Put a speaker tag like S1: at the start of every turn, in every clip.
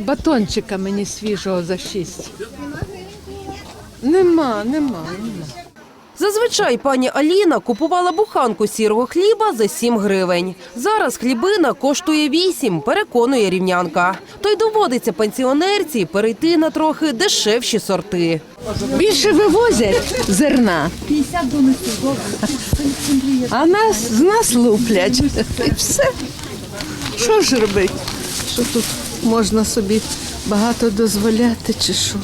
S1: батончика мені свіжого за шість. Нема, нема, нема.
S2: Зазвичай пані Аліна купувала буханку сірого хліба за 7 гривень. Зараз хлібина коштує 8, переконує рівнянка. То й доводиться пенсіонерці перейти на трохи дешевші сорти.
S1: Більше вивозять зерна. 50 доносів. А нас з нас луплять. І все. Що ж робити? Що тут можна собі багато дозволяти, чи що?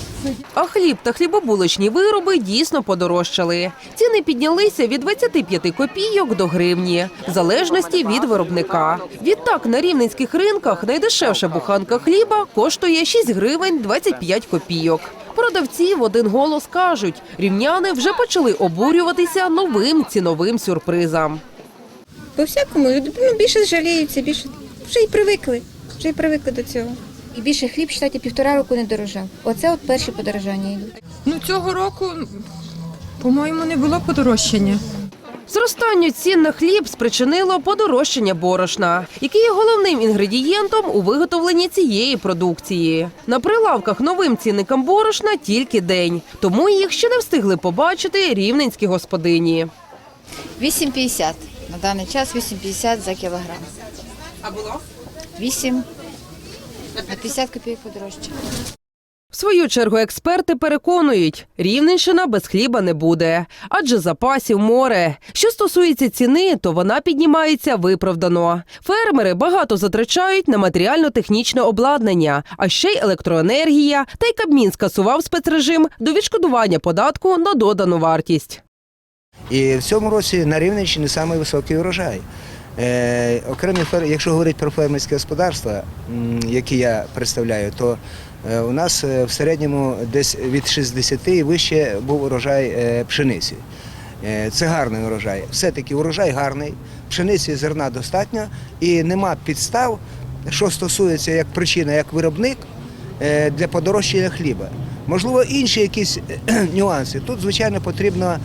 S2: А хліб та хлібобулочні вироби дійсно подорожчали. Ціни піднялися від 25 копійок до гривні, в залежності від виробника. Відтак на рівненських ринках найдешевша буханка хліба коштує 6 гривень 25 копійок. Продавці в один голос кажуть, рівняни вже почали обурюватися новим ціновим сюрпризам.
S3: По всякому ну, більше жаліються, більше вже й привикли. Вже й привикли до цього. І більше хліб, считайте, півтора року не дорожав. Оце от перші подорожання йдуть.
S4: Ну цього року, по-моєму, не було подорожчання.
S2: Зростання цін на хліб спричинило подорожчання борошна, який є головним інгредієнтом у виготовленні цієї продукції. На прилавках новим цінникам борошна тільки день, тому їх ще не встигли побачити рівненські господині.
S3: 8,50. На даний час 8,50 за кілограм.
S2: А було?
S3: 8. На 50 копійок подорожче.
S2: В свою чергу експерти переконують, Рівненщина без хліба не буде, адже запасів море. Що стосується ціни, то вона піднімається виправдано. Фермери багато затрачають на матеріально-технічне обладнання, а ще й електроенергія. Та й Кабмін скасував спецрежим до відшкодування податку на додану вартість.
S5: І в цьому році на Рівненщині самий високий урожай. Е, окремі якщо говорити про фермерські господарства, які я представляю, то е, у нас е, в середньому десь від 60 і вище був урожай пшениці. Це гарний урожай. Все-таки урожай гарний, пшениці зерна достатньо і нема підстав, що стосується як причина, як виробник для подорожчання хліба. Можливо, інші якісь нюанси. Тут, звичайно, потрібно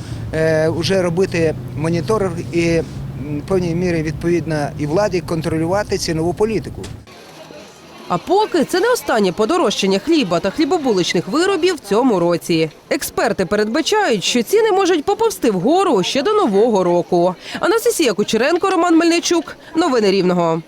S5: вже робити моніторинг і певній мірі відповідно і владі контролювати цінову політику.
S2: А поки це не останнє подорожчання хліба та хлібобуличних виробів в цьому році. Експерти передбачають, що ціни можуть поповсти вгору ще до нового року. Анастасія Кучеренко, Роман Мельничук. Новини Рівного.